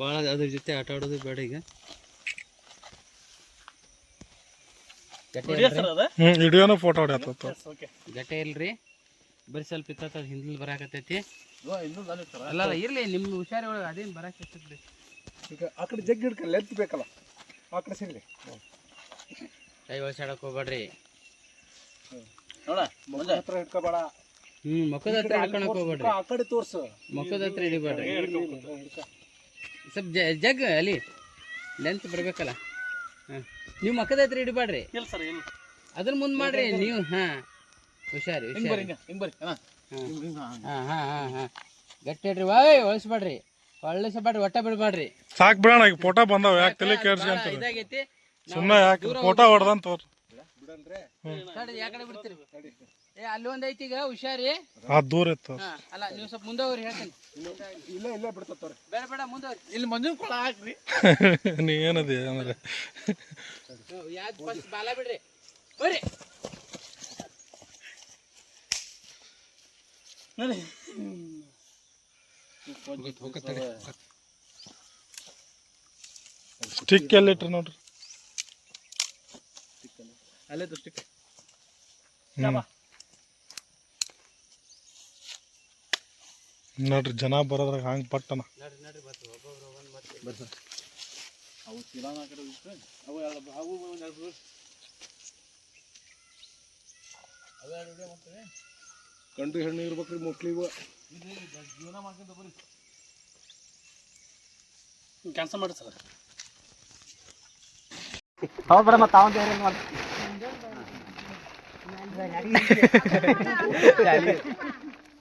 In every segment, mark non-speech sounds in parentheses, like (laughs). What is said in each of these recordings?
ಭಾಳ ಅದ್ರ ಜೊತೆ ಆಟ ಆಡೋದು ಬೇಡ ಈಗ. ಗಟ್ಟೆ ಇಲ್ರಿ? ವಿಡಿಯೋನ ಫೋಟೋ ಗಟ್ಟೆ ಇಲ್ರಿ? ಬರೀ ಸ್ವಲ್ಪ ಇತ್ತ ಹಿಂದ್ಲ್ ಬರಾಕತ್ತೈತಿ. ಅಲ್ಲ ಅಲ್ಲ ಇರ್ಲಿ ನಿಮ್ಮ ಹುಷಾರಿ ಒಳಗೆ ಅದೇನು ಈಗ ಆ ಕಡೆ ಜಗ್ಗಿ ಹಿಡ್ಕ ಲೆಂತ್ ಬೇಕಲ್ಲ? ಆ ಕಡೆ ಸಿಗ್ಲಿ. ಕೈ ಹೋಗ್ಬೇಡ್ರಿ. ಮುಖದ ಹತ್ರ ಹಿಡ್ಕೋಬೇಡ. ಮುಖದ ಹತ್ರ ಹೋಗ್ಬೇಡ್ರಿ. ಆ ಕಡೆ ತೋರ್ಸು. ಮುಖದ ಹತ್ರ ಹಿಡಿಬೇಡ್ರಿ. ಸ್ವಲ್ಪ ಜ ಜಗ್ ಅಲ್ಲಿ. ಲೆಂತ್ ಬರ್ಬೇಕಲ್ಲ. ಹಾಂ. ನೀವು ಮಕ್ಕದ ಹತ್ರ ಇಡಬೇಡ್ರಿ. ಇಲ್ಲ ಸರ್ ಇಲ್ಲ. ಅದನ್ನ ಮುಂದ್ ಮಾಡ್ರಿ ನೀವು ಹಾ. ಹುಷಾರಿ ಹುಷಾರಿ. ಹಿಂಗ ಹಿಂಗ್ ಬರ್ರಿ ಹಾ ಹಾಂ ಹಾ. ಹಾಂ. ಗಟ್ಟಿ ಇಡ್ರಿ ವಾಯ್ ಒಳಸ್ಬೇಡ್ರಿ ಒಳಸ್ಬೇಡ್ರಿ ಒಟ್ಟ ಬಿಡಬೇಡ್ರಿ. ಸಾಕ್ ಬಿಡೋಣ ಈಗ ಫೋಟೋ ಬಂದಾವ ಯಾಕೆ ತಲೆ ಇದಾಗೈತಿ. ಸುಮ್ಮನೆ ಯಾಕೆ ಫೋಟೋ ಹೊಡೆದಂತ ತೋರ್ ಬಿಡಲ್ರೆ ತಡಿ, ಯಾ ಕಡೆ ಬಿಡ್ತೀರಿ? ಏ ಅಲ್ಲೊಂದ್ ಐತಿ ಈಗ ಹುಷಾರಿ. ಆ ದೂರ ಇತ್ತು. ಹಾ ಅಲ್ಲ ನೀವು ಸ್ವಲ್ಪ ಮುಂದೆ ಹೋಗ್ರಿ ಹೇಳ್ತೀನಿ. ಇಲ್ಲೇ ಇಲ್ಲೇ ಬಿಡ್ತಾರೆ ಬೇಡ ಬೇಡ ಮುಂದೆ ಹೋಗ್ರಿ ಇಲ್ಲಿ ಮಂಜು ಕೊಳ ಹಾಕ್ರಿ. (laughs) ನೀ ಏನದಿ ಅಂದ್ರೆ? ಯಾವ್ದು ಫಸ್ಟ್ ಬಾಲ ಬಿಡ್ರಿ. ಬರ್ರಿ. ಸ್ಟಿಕ್ ಎಲ್ಲಿಟ್ರಿ ನೋಡ್ರಿ? ಅಲ್ಲೇ ದೃಷ್ಟಿಕ್ಕೆ ಹ್ಮ್. ನೋಡ್ರಿ ಜನ ಬರೋದ್ರಾಗ ಹಂಗೆ ಪಟ್ಟನ ನಡ್ರಿ ನಡ್ರಿ ಬತ್ತು ಒಬ್ಬೊಬ್ರು ಒಂದ್ ಮತ್ತೆ ಅವು ಚೀಲಾನ ಆ ಕಡೆ ಇಟ್ಟು ಅವು ಎರಡು ಅವು ಒಂದ್ ಎರಡು ಬಿಡು. ಅವು ಎರಡು ಇದೆ ಮತ್ತೆ ಗಂಡು ಹೆಣ್ಣು ಇರ್ಬೇಕ್ರಿ ಮಕ್ಳು ಇವು. ಜೀವನ ಮಾಡ್ಕೊಂತ ಬರ್ರಿ ಕ್ಯಾನ್ಸಲ್ ಮಾಡಿ ಸರ್ ಹೌದು ಬರ ಮತ್ತೆ ಅವನ್ ಬೇರೆ ಮಾಡಿ (laughs) (laughs) (laughs)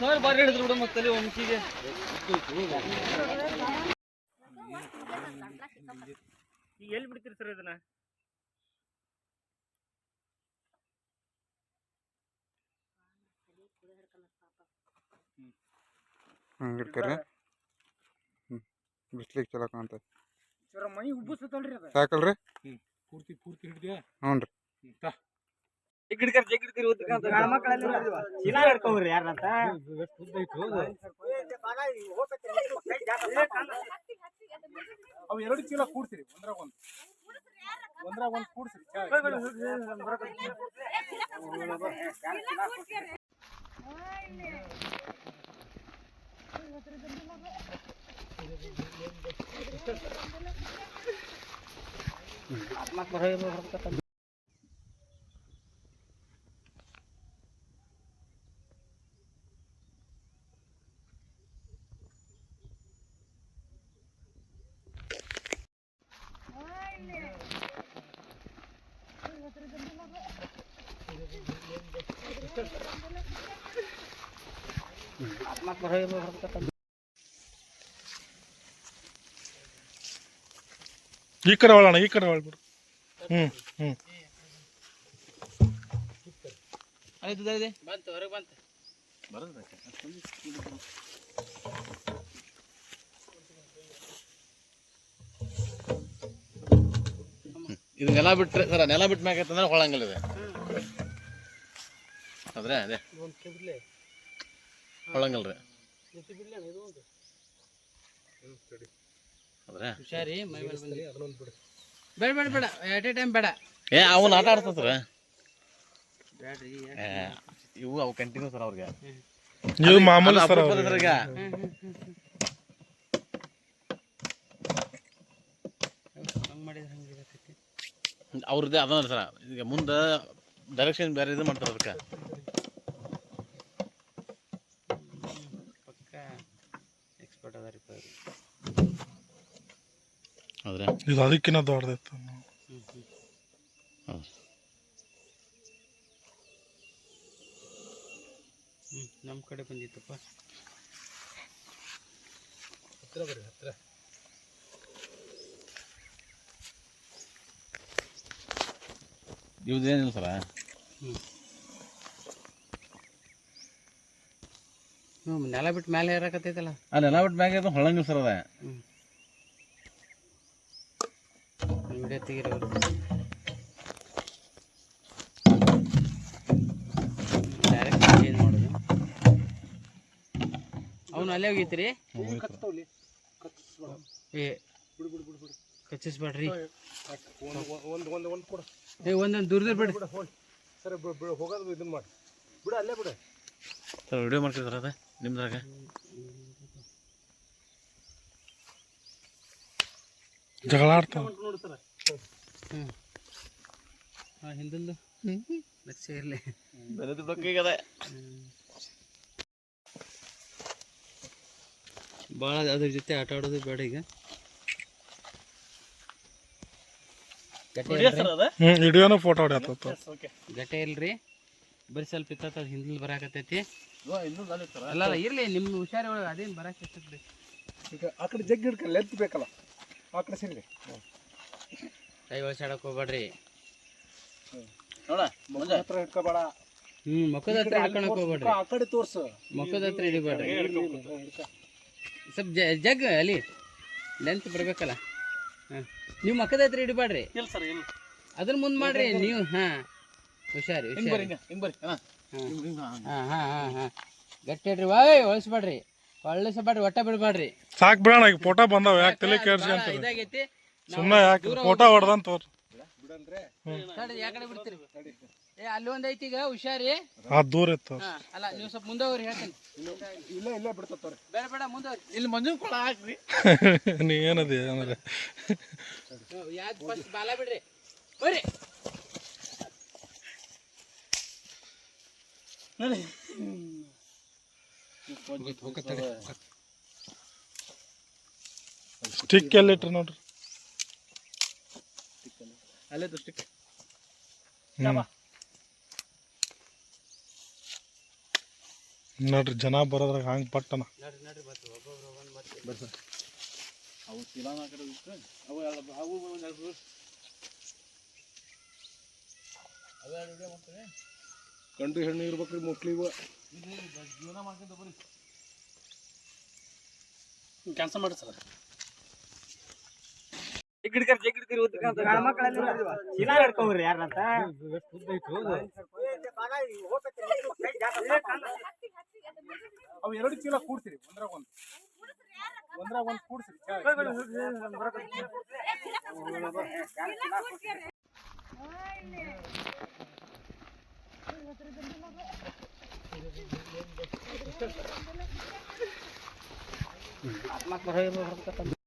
ಸೋಲ್ ಬಾರಿ ಹಿಡಿದ್ರು ಬಿಡು ಮತ್ತೆ ನೀ ಎಲ್ಲಿ ಬಿಡ್ತೀರಿ ಸರ್ ಇದನ್ನ ಹಂಗೆ ಇಡ್ತೀರಿ ಹ್ಞೂ ಬಿಸ್ಲಿಗೆ ಚಲೋ ಕಾಣ್ತೈತೆ. ಸಾಕಲ್ ಮೈ ಉಬ್ಬಿಸ್ತಲ್ರಿ ಅದ. ಸಾಕಲ್ರಿ? ಪೂರ್ತಿ ಪೂರ್ತಿ ಹಿಡಿದ್ಯಾ? ಹ್ಞೂ ರೀ. ಅವು ಎರಡು ಚೀಲ ಕೂಡ್ಸಿರಿ ಒಂದ್ರಾಗ ಒಂದು. ಒಂದ್ರಾಗ ಒಂದು ಕೂಡ್ಸಿರಿ Atmat marhayo mo ಈ ಕಡೆ ಒಳಣ ಈ ಕಡೆ ಒಳಬಿಡು ಹ್ಞೂ ಹ್ಞೂ ಬಂತು ಹೊರಗೆ ಬಂತು. ಇದು ನೆಲ ಬಿಟ್ರೆ ಸರ ನೆಲ ಬಿಟ್ಟ ಮ್ಯಾಗ ಅಂದ್ರೆ ಹೊಳಂಗಿಲ್ಲ ಇದೆ. ಆದ್ರೆ ಅದೇ. ಹೊಳಂಗಿಲ್ರಿ ಅದ್ರೆ ಹುಷಾರಿ ಮೈ ಮೇಲೆ ಬಂದು ಬೇಡ ಬೇಡ ಬೇಡ ಎಟ್ ಎ ಟೈಮ್ ಬೇಡ. ಏ ಅವನ್ ಆಟ ಆಡ್ತದ್ರ ಬೇಡ್ರಿ ಇವು ಅವು ಕಂಟಿನ್ಯೂ ಸರ್ ಅವ್ರಿಗೆ. ನೀವು ಮಾಮೂಲಿ ಸರ್ ಈಗ ಹಂಗೆ ಮಾಡಿದ್ರೆ ಹಂಗೆ ಇರತೈತಿ. ಅವ್ರದ್ದೇ ಅದನ್ನ ಸರ. ಈಗ ಮುಂದೆ ಡೈರೆಕ್ಷನ್ ಬೇರೆ ಇದು ಮಾಡ್ತಾರ ಅದಕ್ಕೆ ಪಕ್ಕ ಎಕ್ಸ್ಪರ್ಟ್ ಅದಾರಿ ಪ ಆದ್ರೆ ಇದು ಅದಕ್ಕಿನ್ನ ದೊಡ್ಡದೈತೆ ಹ್ಞೂ ಹ್ಞೂ ಹೌದು ಹ್ಞೂ ನಮ್ಮ ಕಡೆ ಬಂದಿತ್ತಪ್ಪ. ಹತ್ರ ಬರ್ರಿ ಹತ್ರ. ಇವ್ದೇನಿಲ್ಲ ಸರ? ಹ್ಞೂ ನೆಲ ಬಿಟ್ಟು ಮೇಲೆ ಏರಾಕತ್ತೈತಲ್ಲ? ಆ ನೆಲ ಬಿಟ್ಟು ಮ್ಯಾಗ ಅದು ಹೊಳಂಗಿಲ್ಲ ಸರ್ ಅದ. ವಿಡಿಯೋ ತೆಗಿರೋರು ಡೈರೆಕ್ಟ್ ಚೇಂಜ್ ಮಾಡೋದು. ಅವನು ಅಲ್ಲೇ ಹೋಗೈತ್ರಿ ಏ ಬಿಡು ಬಿಡು ಬಿಡು ಬಿಡು ಕಚ್ಚಿಸ್ಬೇಡ್ರಿ. ಒಂದು ಒಂದು ಒಂದು ಒಂದು ಕೊಡು ಏ ಒಂದೊಂದು ದೂರದಲ್ಲಿ ಬಿಡು. ಹೋಗಿ ಸರಿ ಹೋಗೋದು ಇದನ್ನ ಮಾಡಿ ಬಿಡು ಅಲ್ಲೇ ಬಿಡು ಸರ್ ವಿಡಿಯೋ ಮಾಡ್ತೀವಿ ಅದ ನಿಮ್ದ್ರಾಗ. ಜಗಳ ಆಡ್ತಾವ ಹಿಂದಲ್ದು ಲಕ್ಷ್ಯ ಇರಲಿ ಬೆಳೆದು ಬೇಕೀಗದೆ ಭಾಳ ಅದ್ರ ಜೊತೆ ಆಟ ಆಡೋದು ಬೇಡ ಈಗ. ಗಟ್ಟೆ ಇಲ್ರಿ? ಅದ? ವಿಡಿಯೋನ ಫೋಟೋ ಗಟ್ಟೆ ಇಲ್ರಿ? ಬರೀ ಸ್ವಲ್ಪ ಇತ್ತ ಅದು ಹಿಂದಲ್ ಬರಾಕತ್ತೈತಿ. ಅಲ್ಲಿ ಇರ್ಲಿ ನಿಮ್ಮ ಹುಷಾರಿ ಒಳಗೆ ಅದೇನು ಬರಾಕತ್ತೈತ್ರಿ ಈಗ ಆ ಕಡೆ ಜಗ್ಗಿ ಹಿಡ್ಕಲ್ಲ ಲೆಂತ್ ಬೇಕಲ್ಲ? ಆ ಕಡೆ ಸರಿ ಕೈ ಒಳಸಾಡಕ್ ಹೋಗ್ಬೇಡ್ರಿ. ನೋಡ ಮುಖ ಹತ್ರ ಹಿಡ್ಕೋಬೇಡ ಹ್ಞೂ ಮುಖದ ಹತ್ರ ಹಿಡ್ಕೊಳಕ್ ಹೋಗ್ಬೇಡ್ರಿ. ಆ ಕಡೆ ತೋರ್ಸು. ಮುಖದ ಹತ್ರ ಹಿಡಿಬೇಡ್ರಿ ಸ್ವಲ್ಪ ಜ- ಜಗ್ ಅಲ್ಲಿ. ಲೆಂತ್ ಬರ್ಬೇಕಲ್ಲ. ಹಾಂ. ನೀವು ಮುಖದ ಹತ್ರ ಹಿಡಿಬೇಡ್ರಿ. ಇಲ್ಲ ಸರ್ ಇಲ್ಲ. ಅದನ್ನ ಮುಂದೆ ಮಾಡ್ರಿ ನೀವು ಹಾ. ಹುಷಾರಿ ಹುಷಾರಿ. ಹಾಂ. ಹಾಂ. ಹಾಂ ಹಾಂ ಗಟ್ಟಿ ಇಡ್ರಿ ವಾಯ್ ಒಳಸ್ಬೇಡ್ರಿ ಒಳಸಬೇಡ್ರಿ ಒಟ್ಟ ಬಿಡಬೇಡ್ರಿ. ಸಾಕ್ ಬಿಡೋಣ ಈಗ ಫೋಟೋ ಬಂದಾವ ಯಾಕೆ ತಲೆ ಕೇಳ್ಸಿ ಅಂತ ಇದಾಗೈತಿ. ಸುಮ್ಮನೆ ಯಾಕೆ ಫೋಟೋ ಹೊಡ್ದಂತ ತೋರ್ ಬಿಡಂದ್ರೆ ತಡಿ ಯಾ ಕಡೆ ಬಿಡ್ತೀರಿ? ಏ ಅಲ್ಲಿ ಒಂದ್ ಐತಿ ಈಗ ಹುಷಾರಿ. ಆ ದೂರ ಇತ್ತು ಹಾ ಅಲ್ಲ ನೀವು ಸ್ವಲ್ಪ ಮುಂದೆ ಹೋಗ್ರಿ ಹೇಳ್ತೀನಿ. ಇಲ್ಲೇ ಇಲ್ಲೇ ಬಿಡ್ತಾರೆ ಬೇಡ ಬೇಡ ಮುಂದೆ ಹೋಗ್ರಿ ಇಲ್ಲಿ ಮಂಜು ಕೊಳ ಹಾಕ್ರಿ. (laughs) ನೀ ಏನದಿ ಅಂದ್ರೆ ಯಾವ್ದು ಫಸ್ಟ್ ಬಾಲ ಬಿಡ್ರಿ? ಬರ್ರಿ ಸ್ಟಿಕ್ ಎಲ್ಲಿಟ್ರಿ ನೋಡ್ರಿ? ಅಲ್ಲೇ ದೃಷ್ಟಿಕ್ಕೆ. ನೋಡ್ರಿ ಜನ ಬರೋದ್ರಾಗ ಹಂಗೆ ಪಟ್ಟನ. ನಡ್ರಿ ನಡ್ರಿ ಬರ್ತೀವಿ ಒಬ್ಬೊಬ್ರು ಒಂದ್ ಮತ್ತೆ. ಅವು ಇತ್ತು ಅವು ಎರಡು ಅವು ಒಂದು ಎರಡು ಅವು ಎರಡು ಇದೆ ಗಂಡು ಹೆಣ್ಣು ಇರ್ಬೇಕ್ರಿ ರೀ ಇವ ಜೀವನ ಮಾಡ್ಕೊಂತ ಬರೀ ಕ್ಯಾನ್ಸಲ್ ಮಾಡಿ ಸರ್. ಅವು ಎರಡು ಚೀಲ ಕೂಡ್ಸಿರಿ ಒಂದ್ರಾಗ ಒಂದು. ಒಂದ್ರಾಗ ಒಂದು ಕೂಡ್ಸಿರಿ